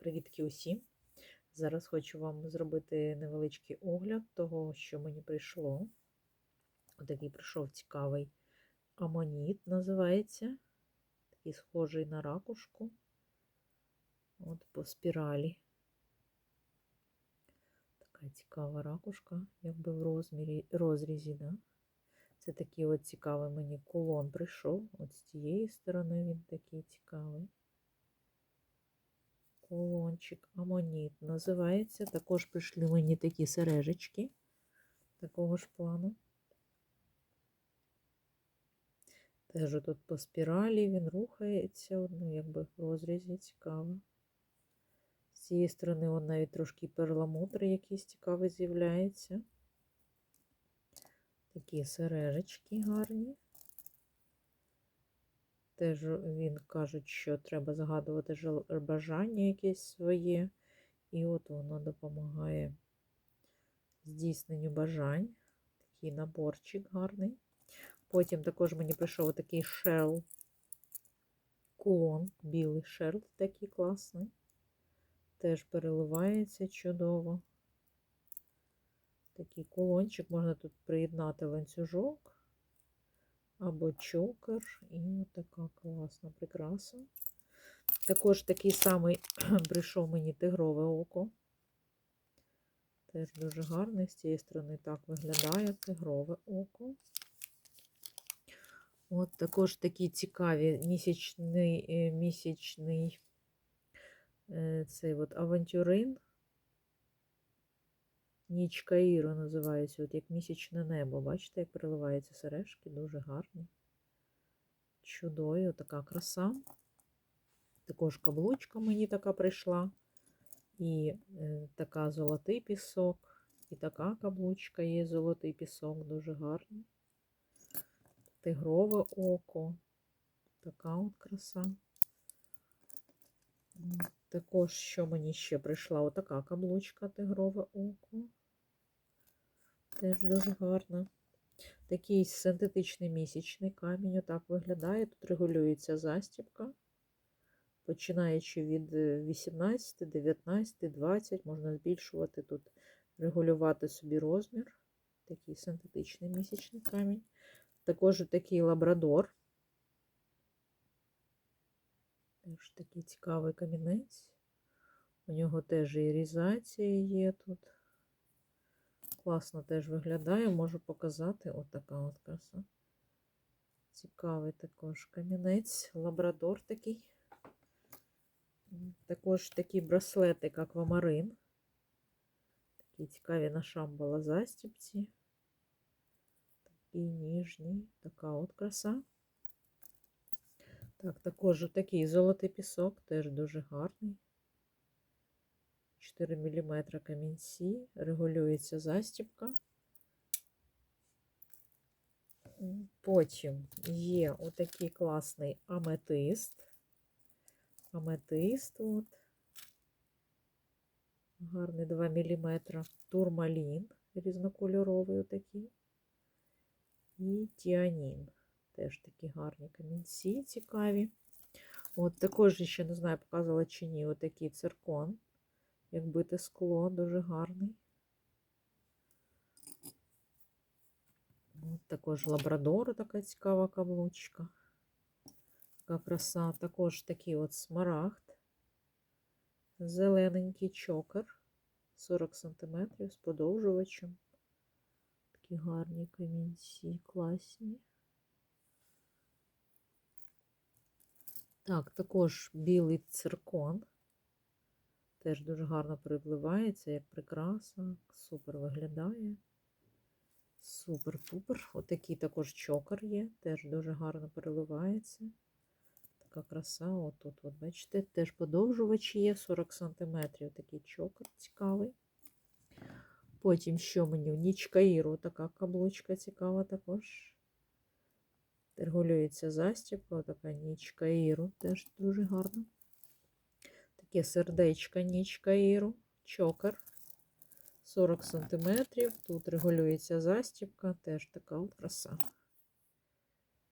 Привітки усім! Зараз хочу вам зробити невеличкий огляд того, що мені прийшло. Отакий прийшов цікавий амоніт, називається. Такий схожий на ракушку. От по спіралі. Така цікава ракушка, якби в розмірі, розрізі. Да? Це такий от цікавий мені кулон прийшов. От з цієї сторони він такий цікавий. Кулончик Амоніт називається. Також прийшли мені такі сережечки такого ж плану. Теж тут по спіралі він рухається, ну, якби в розрізі цікаво. З цієї сторони он навіть трошки перламутр якийсь цікавий з'являється. Такі сережечки гарні. Теж він кажуть, що треба згадувати бажання якесь своє. І от воно допомагає здійсненню бажань. Такий наборчик гарний. Потім також мені прийшов такий шерл кулон, білий шерл такий класний. Теж переливається чудово. Такий кулончик, можна тут приєднати ланцюжок або чокер. І така класна прикраса. Також такий самий прийшов мені тигрове око. Теж дуже гарний. З цієї сторони так виглядає тигрове око. От також такі цікаві місячний місячний цей от авантюрин. Ніч Каїру називається, от як місячне небо. Бачите, як переливаються сережки, дуже гарні. Чудові, така краса. Також каблучка мені така прийшла. І е, така золотий пісок, і така каблучка є золотий пісок, дуже гарний. Тигрове око. Така от краса. Також, що мені ще прийшла, отака каблучка тигрове око. Теж дуже гарна. Такий синтетичний місячний камінь отак виглядає. Тут регулюється застібка. Починаючи від 18, 19, 20, можна збільшувати тут, регулювати собі розмір. Такий синтетичний місячний камінь. Також такий лабрадор. Теж такий цікавий камінець. У нього теж і різація є тут. Класно теж виглядає, можу показати отака от краса. Цікавий також камінець, лабрадор такий. Також такий браслетик аквамарин. Такі цікаві на шамбала застіпці. Такий ніжний, така от краса. Так, також такий золотий пісок, теж дуже гарний. 4 мм камінці, регулюється застіпка. Потім є отакий класний аметист. Аметист, от. Гарний 2 мм. Турмалін різнокольоровий отакий. І тіанін. Теж такі гарні камінці цікаві. От також ще не знаю, показувала чи ні, отакий циркон. Як бите скло, дуже гарний. От також лабрадор, така цікава каблучка. Така краса. Також такий от смарагд. Зелененький чокер. 40 см з подовжувачем. Такі гарні камінці, класні. Так, також білий циркон. Теж дуже гарно перепливається, як прикраса. Супер виглядає. Супер-пупер. Отакий також чокер є, теж дуже гарно переливається. Така краса, отут, от, бачите, теж подовжувач є 40 см. Такий чокер цікавий. Потім, що мені? Ніч Каїру, така каблучка цікава також. Регулюється застібка, така нічка іру, теж дуже гарна. Таке сердечко нічка іру, чокер 40 см. Тут регулюється застібка, теж така краса.